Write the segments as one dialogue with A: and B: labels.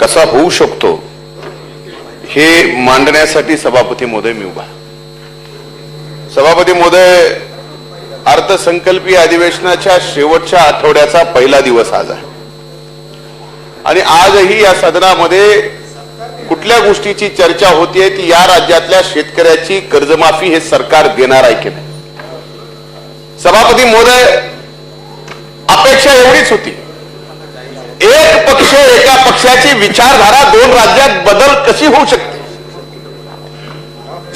A: कसा होऊ शकतो हे मांडण्यासाठी सभापती महोदय मी उभा सभापती महोदय अर्थसंकल्पीय अधिवेशनाच्या शेवटच्या आठवड्याचा पहिला दिवस आज आहे. आणि आजही या सदनामध्ये कुठल्या गोष्टीची चर्चा होतीये ती या राज्यातल्या शेतकऱ्याची कर्जमाफी हे सरकार देणार आहे की नाही? सभापती महोदय अपेक्षा एवढीच होती. एक पक्ष एका पक्षाची विचारधारा दोन राज्यात बदल कशी होऊ शकते?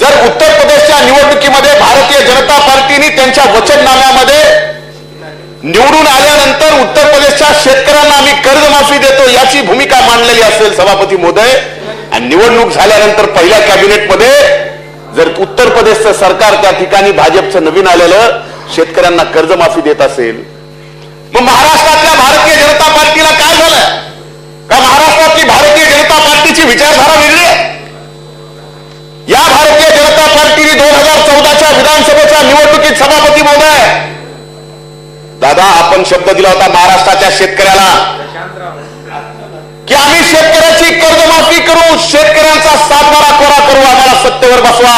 A: जर उत्तर प्रदेशच्या निवडणुकीमध्ये भारतीय जनता पार्टीने त्यांच्या वचननाम्यामध्ये निवडून आल्यानंतर उत्तर प्रदेशच्या शेतकऱ्यांना आम्ही कर्जमाफी देतो याची भूमिका मांडलेली असेल सभापती महोदय. आणि निवडणूक झाल्यानंतर पहिल्या कॅबिनेटमध्ये जर उत्तर प्रदेशचं सरकार त्या ठिकाणी भाजपचं नवीन आलेलं शेतकऱ्यांना कर्जमाफी देत असेल. मग महाराष्ट्र भारतीय जनता पार्टीला काय झालं का महाराष्ट्रातली भारतीय जनता पार्टीची विचारधारा वेगळी आहे या भारतीय जनता पार्टीने दोन हजार चौदाच्या विधानसभेच्या निवडणुकीत सभापती महोदय दादा आपण शब्द दिला होता महाराष्ट्राच्या शेतकऱ्याला. की आम्ही शेतकऱ्याची कर्जमाफी करू शेतकऱ्यांचा सातबारा कोरा करू आम्हाला सत्तेवर बसवा.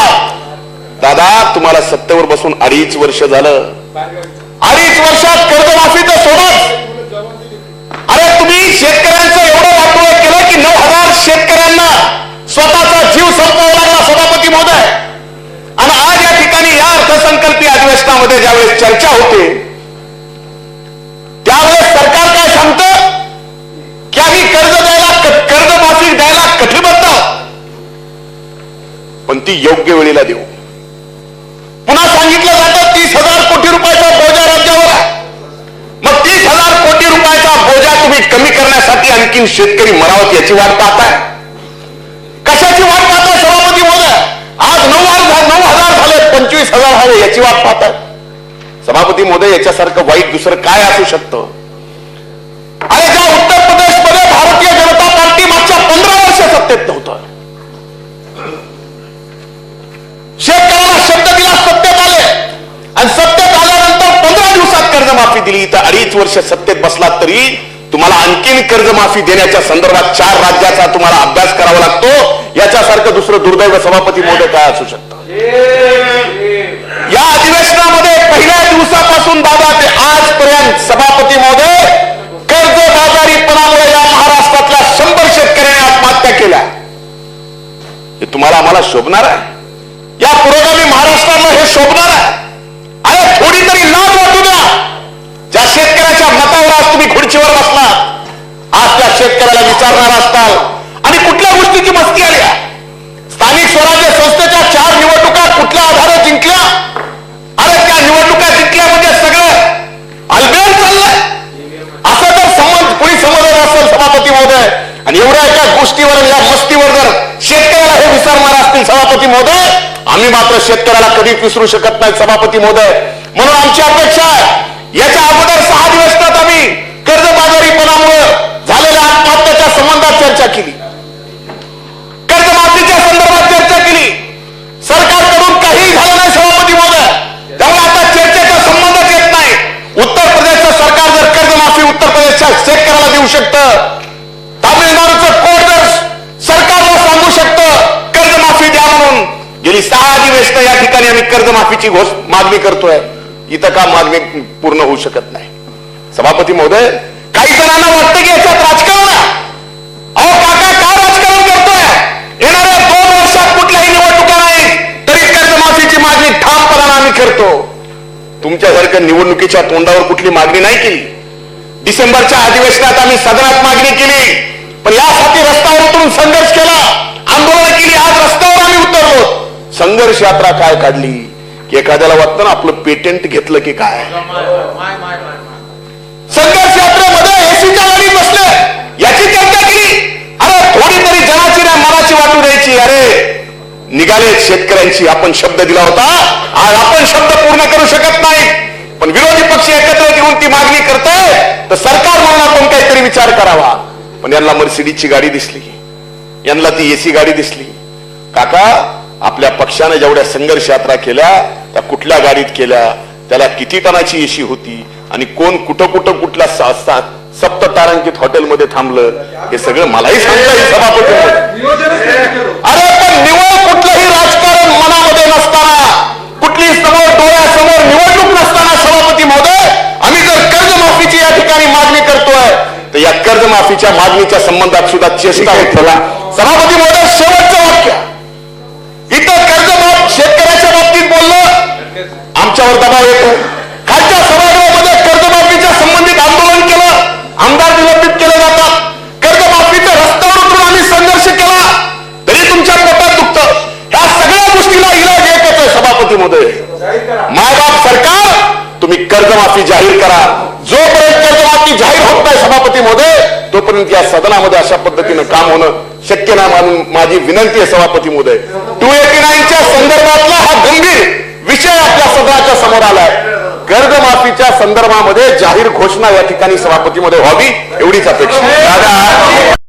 A: दादा तुम्हाला सत्तेवर बसून अडीच वर्ष झालं. अडीच वर्षात कर्जमाफी तर सोडच अरे तुम्ही शेतकऱ्या एवढं वाटोळ केलं की नऊ हजार शेतकऱ्यांना स्वतःचा जीव संपवावा लागला सभापती महोदय आणि आज या ठिकाणी या अर्थसंकल्पीय अधिवेशनामध्ये ज्यावेळेस चर्चा होते त्यावेळेस सरकार काय सांगतं? की आम्ही कर्ज द्यायला क- कर्जमाफी द्यायला कटिबद्ध. पण ती योग्य वेळेला देऊ. पुन्हा सांगितलं जातं तीस हजार कोटी रुपयाचा बोजा राज्यावर आहे. मग तीस हजार कोटी रुपयाचा बोजा तुम्ही कमी करण्यासाठी आणखीन शेतकरी मरावत याची वाट पाहताय. कशाची वाट पाहताय सभापती महोदय? आज नऊ हजार नऊ हजार झाले पंचवीस हजार झाले याची वाट पाहताय. सभापती मोदय याच्यासारखं वाईट दुसरं काय असू शकतं? अरे ज्या उत्तर प्रदेशमध्ये भारतीय जनता पार्टी मागच्या पंधरा वर्ष सत्तेत नव्हतं. शेतकऱ्याला शब्द दिला सत्तेत आले. आणि सत्तेत आल्यानंतर पंधरा दिवसात कर्जमाफी दिली. तर अडीच वर्ष सत्तेत बसला तरी तुम्हाला आणखीन कर्जमाफी देण्याच्या संदर्भात चार राज्याचा तुम्हाला अभ्यास करावा लागतो. याच्यासारखं दुसरं दुर्दैव सभापती मोदय काय असू शकतं? या अधिवेशनामध्ये सभापती महोदय कर्जबाजारीपणामुळे या महाराष्ट्रातल्या शंभर शेतकऱ्यांनी आत्महत्या केल्या. हे तुम्हाला आम्हाला शोभणार आहे. या पुरोगामी महाराष्ट्राला हे शोभणार आहे. अरे थोडी तरी लाज वाटू द्या. ज्या शेतकऱ्याच्या मतावर आज तुम्ही खुर्चीवर बसला आज त्या शेतकऱ्याला विचारणार असताल आणि कुठल्या गोष्टीची मस्ती आली स्थानिक स्वराज्य संस्थेच्या चार निवडणुका कुठल्या आधारे जिंकल्या? आणि एवढ्या एका गोष्टीवर या मस्तीवर जर शेतकऱ्याला हे विसरणार असतील सभापती महोदय आम्ही मात्र शेतकऱ्याला कधीच विसरू शकत नाही सभापती महोदय. म्हणून आमची अपेक्षा आहे याच्या अगोदर सहा दिवसात आम्ही कर्जबाजारीपणामुळे झालेल्या आत्महत्याच्या संबंधात चर्चा केली. कर्जमाफीच्या संदर्भात चर्चा केली. सरकारकडून काही झालं नाही सभापती महोदय. त्यामुळे आता चर्चेचा संबंधच येत नाही. उत्तर प्रदेशचं सरकार जर कर्जमाफी उत्तर प्रदेशच्या शेतकऱ्याला देऊ शकतं गेली सहा दिवस या ठिकाणी आम्ही कर्जमाफीची घोष मागणी करतोय. इथं का मागणी पूर्ण होऊ शकत नाही? सभापती महोदय काही जणांना वाटतं की याच्यात राजकारण अहो काका का राजकारण करतोय? येणाऱ्या दोन वर्षात कुठल्याही निवडणुका नाही तरी कर्जमाफीची मागणी ठामपणाने आम्ही करतो. तुमच्यासारख्या निवडणुकीच्या तोंडावर कुठली मागणी नाही केली. डिसेंबरच्या अधिवेशनात आम्ही सदनात मागणी केली. पण यासाठी रस्त्यावर उतरून संघर्ष केला. आंदोलन केली आज रस्ता संघर्ष यात्रा काय काढली? की एखाद्याला वाटतं ना आपलं पेटेंट घेतलं की काय? संघर्ष यात्रेमध्ये एसीच्या गाडी बसले. याची चर्चा केली. अरे थोडी तरी जनाची ना मनाची वाटू द्यायची. अरे निघाले शेतकऱ्यांची. आपण शब्द दिला होता. आज आपण शब्द पूर्ण करू शकत नाही. पण विरोधी पक्ष एकत्र घेऊन ती मागणी करताय. तर सरकार म्हणून आपण काहीतरी विचार करावा. पण यांना मर्सिडीजची गाडी दिसली. यांना ती एसी गाडी दिसली. काका आपल्या पक्षाने जेवढ्या संघर्ष यात्रा केल्या त्या कुठल्या गाडीत केल्या त्याला किती टनाची एसी होती आणि कोण कुठं कुठं कुठला सा- सा- सप्त तारांकित हॉटेलमध्ये थांबलं हे सगळं मलाही सांगता येईल सभापती अरे पण निवड कुठलंही राजकारण मनामध्ये नसताना कुठली समोर डोळ्यासमोर निवडणूक नसताना सभापती महोदय आम्ही जर कर्जमाफीची या ठिकाणी मागणी करतोय तर या कर्जमाफीच्या मागणीच्या संबंधात सुद्धा चेष्टा होत. सभापती महोदय दबाव येतो. खालच्या सभागृहामध्ये कर्जमाफीच्या संबंधित आंदोलन केलं आमदार निलंबित केले जातात. कर्जमाफीच्या रस्त्यावर उतरून आम्ही संघर्ष केला. तरी तुमच्या पोटात दुखत. ह्या सगळ्या गोष्टीला इलाज एकच आहे सभापती महोदय मायबाप सरकार तुम्ही कर्जमाफी जाहीर करा. जोपर्यंत कर्जमाफी जाहीर होत नाही सभापती महोदय तोपर्यंत या सदनामध्ये अशा पद्धतीनं काम होणं शक्य नाही म्हणून माझी विनंती आहे सभापती मोदय टू एटी नाईन सदनाच्या समोर आलाय. कर्जमाफीच्या संदर्भामध्ये जाहीर घोषणा या ठिकाणी सभापतीमध्ये व्हावी एवढीच अपेक्षा.